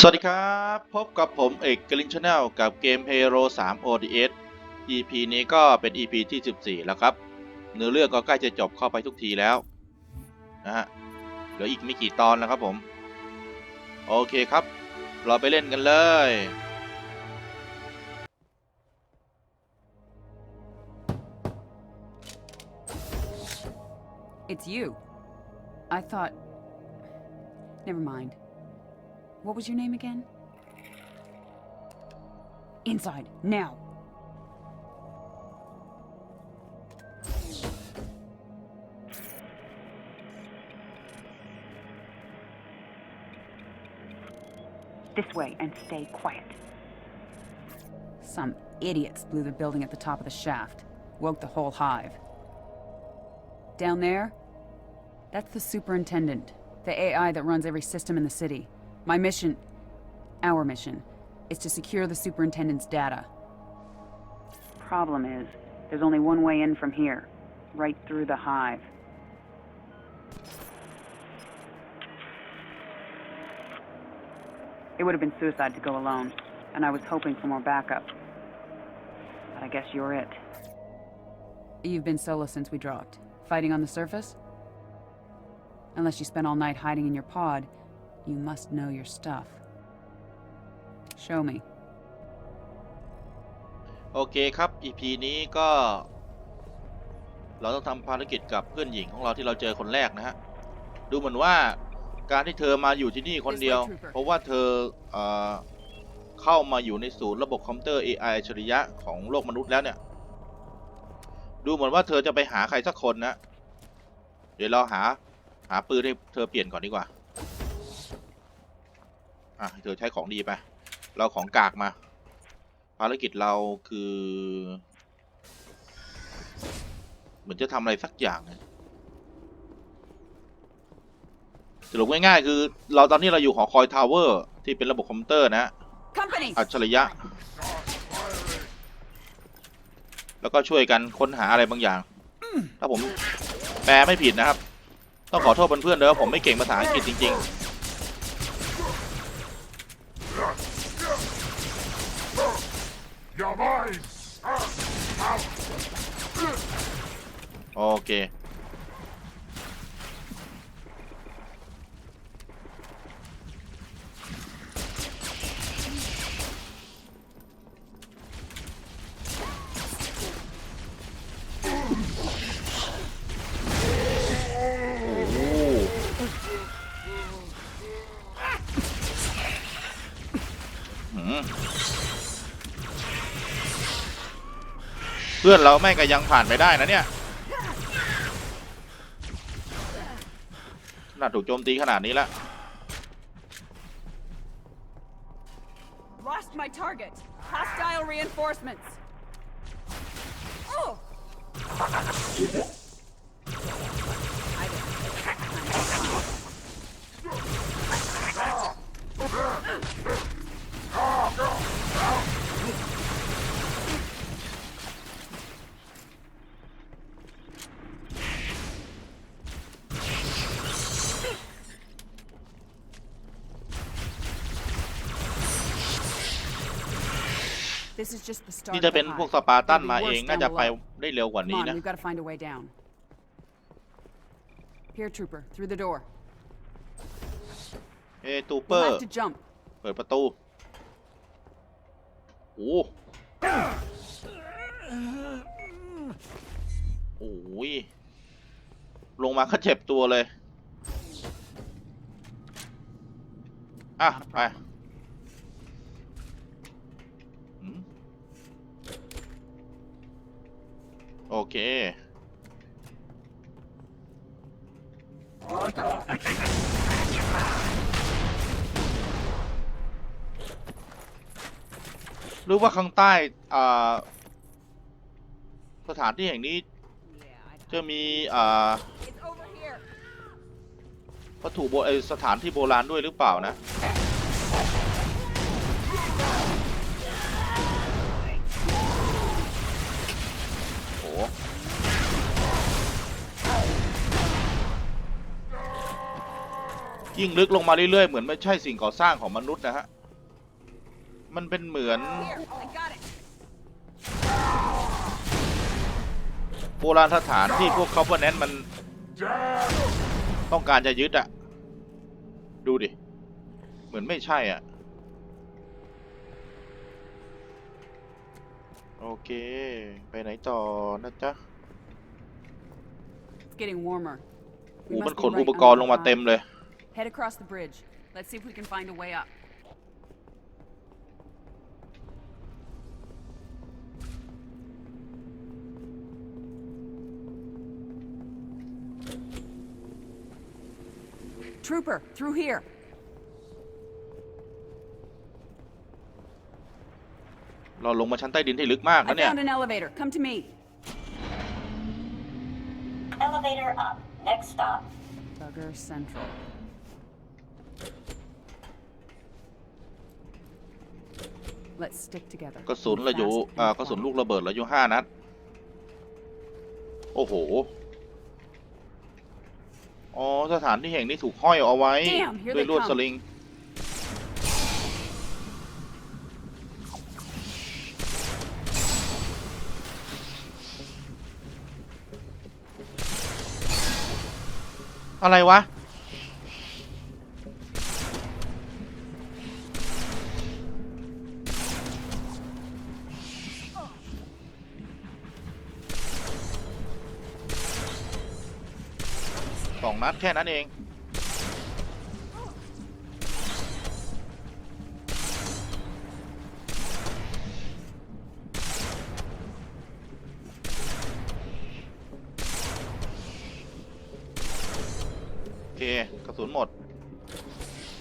สวัสดีครับ พบกับผมเอกกลินชาแนลกับเกม Hero 3 ODS EP นี้ก็เป็น EP ที่ 14 แล้วครับ เนื้อเรื่องก็ใกล้จะจบเข้าไปทุกทีแล้วนะฮะเหลืออีกไม่กี่ตอนแล้วครับผม โอเคครับ เราไปเล่นกันเลย It's you. I thought. Never mind. What was your name again? Inside, now! This way and stay quiet. Some idiots blew the building at the top of the shaft. Woke the whole hive. Down there? That's the superintendent, the AI that runs every system in the city. My mission, our mission, is to secure the superintendent's data. Problem is, there's only one way in from here, right through the hive. It would have been suicide to go alone, and I was hoping for more backup. But I guess you're it. You've been solo since we dropped. Fighting on the surface? Unless you spent all night hiding in your pod, you must know your stuff. Show me. โอเคครับ EP นี้ก็ เราต้องทำภารกิจกับเพื่อนหญิงของเราที่เราเจอคนแรกนะฮะ ดูเหมือนว่าการที่เธอมาอยู่ที่นี่คนเดียว เพราะว่าเธอเอ่อเข้ามาอยู่ในศูนย์ระบบคอมพิวเตอร์ AI อัจฉริยะของโลกมนุษย์แล้วเนี่ย ดูเหมือนว่าเธอจะไปหาใครสักคนนะ เดี๋ยวเราหาหาปืนให้เธอเปลี่ยนก่อนดีกว่า อะให้เธอใช้ของดีไป เราของกากมา ภารกิจเราคือ เหมือนจะทำอะไรสักอย่างนะสรุปง่ายๆ คือเราตอนนี้เราอยู่หอคอยทาวเวอร์ ที่เป็นระบบคอมพิวเตอร์นะ Company! อัจฉริยะ แล้วก็ช่วยกันค้นหาอะไรบางอย่าง ถ้าผมแปลไม่ผิดนะครับ ต้องขอโทษเพื่อนๆด้วยว่าผมไม่เก่งภาษาอังกฤษจริง Your voice! Out! ๆ โอเค พื่อนเราแม่งก็ยังผ่านไปได้นะเนี่ยน่าถูกโจมตีขนาดนี้แล้ว Lost my target! Hostile reinforcements! Oh! This is just the start นี่ of จะ the เป็นพวก hive. สปาร์ตัน It'll be มาเอง worse น่า down จะไป below. ได้เร็วกว่า Come นี้ on, นะ we've got to find a way down. Here, trooper, through the door. เอตูเปอ We'll ร์ have to jump. เปิดประตู โอ้โอ้ย ลงมาก็เจ็บตัวเลย อะ ไปหืม โอเค หรือว่าข้างใต้อ่าสถานที่แห่งนี้จะมีอ่าวัตถุโบสถานที่โบราณด้วยหรือเปล่านะ ยิ่งลึกลงมาเรื่อยๆ เหมือนไม่ใช่สิ่งก่อสร้างของมนุษย์นะฮะ มันเป็นเหมือน โบราณสถานที่พวกเขาพวกนั้นมัน ต้องการจะยึดอะดูดิ เหมือนไม่ใช่อะ โอเค ไปไหนต่อนะจ๊ะ It's getting warmer. อู We มัน must ข be น right อุปกรณ์ under ล the งมาเต็ม hive. เลย Head across the bridge. Let's see if we can find a way up. Trooper, through here. เราลงมาชั้นใต้ดินที่ลึกมาก I นะเนี่ย found an elevator. Come to me. Elevator up. Next stop. Duggar Central. Let's stick together. กระสุน Move เราอยู่ fast and อ่ากระสุน quiet. ลูกระเบิดเราอยู่ห้านัด โอ้โห อ๋อ สถานที่แห่งนี้ถูกห้อยเอาไว้ Damn, here ด้วย they ลวด come. สลิง อะไรวะ สองนัดแค่นั้นเอง เคกระสุนหมด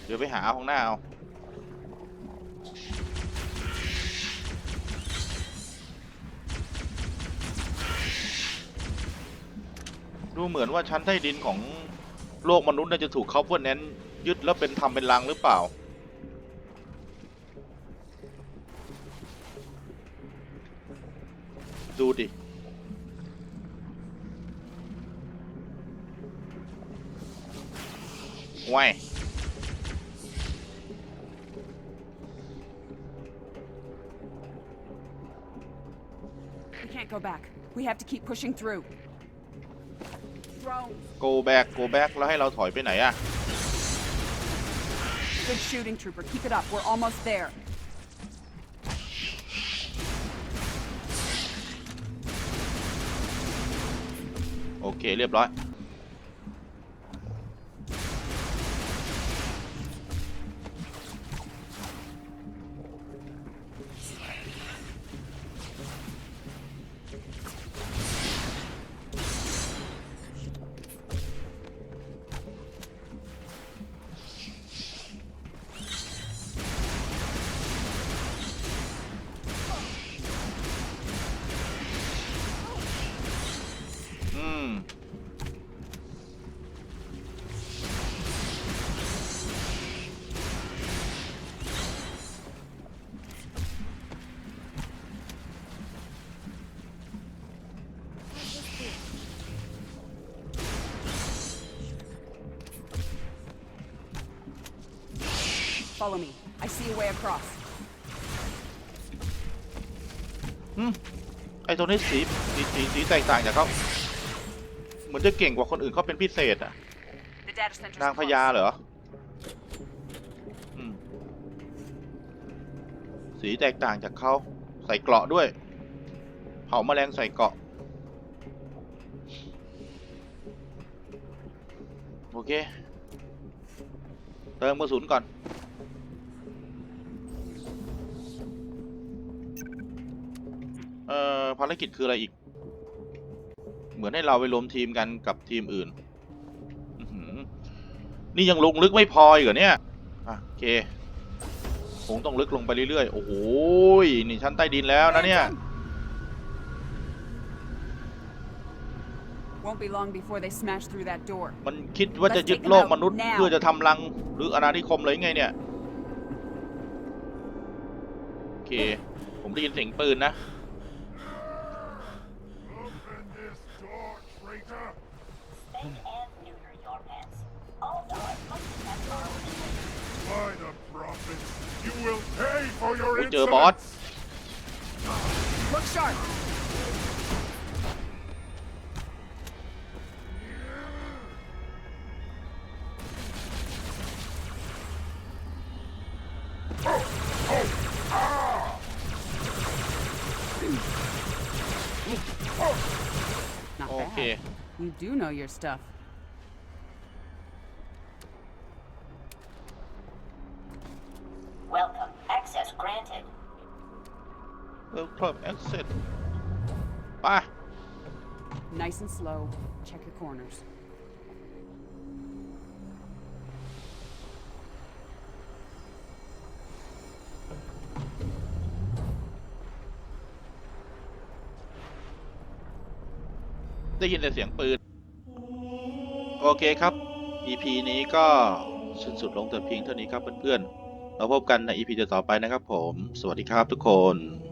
เดี๋ยวไปหาห้องหน้าเอาดูเหมือนว่าชั้นใต้ดินของโลกมนุษย์น่าจะถูกเขาพวกนั้นยึดแล้วเป็นทำเป็นรังหรือเปล่า ดูดิ ว้าย We can't go back. We have to keep pushing through. Drone. go back go back แล้วให้เราถอยไปไหนอะ Good shooting, Trooper. Keep it up. We're almost there. โอเค เรียบร้อย Follow me. I see a way across. อืมไอ้ตัวนี้สีสีสีสีแตกต่างจากเขาเหมือนจะเก่งกว่าคนอื่นเขาเป็นพิเศษอะ The data center's นางพ close. ญาเหรออืมสีแตกต่างจากเขาใส่เกราะด้วย เผาแมลงใส่เกราะ โอเค เติมกระสุนก่อน เอ่อภารกิจคืออะไรอีก เหมือนให้เราไปรวมทีมกันกับทีมอื่นอื้อหือนี่ยังลงลึกไม่พออีกเหรอเนี่ยอะโอเคคงต้องลึกลงไปเรื่อยๆ โอ้โหยนี่ชั้นใต้ดินแล้วนะเนี่ย Won't be long before they smash through that door. มันคิดว่าจะยึดโลกมนุษย์เพื่อจะทำรังหรืออาณานิคมเลยไงเนี่ย โอเค ผมได้ยินเสียงปืนนะ เจอบอส Look sharp. Not โอเค bad. You do know your stuff. Welcome access ไป Nice and slow. Check your corners. ได้ยินแต่เสียงปืน โอเคครับ EP นี้ก็สิ้นสุดลงแต่เพียงเท่านี้ครับเพื่อนๆ เราพบกันใน EP ต่อๆไปนะครับผม สวัสดีครับทุกคน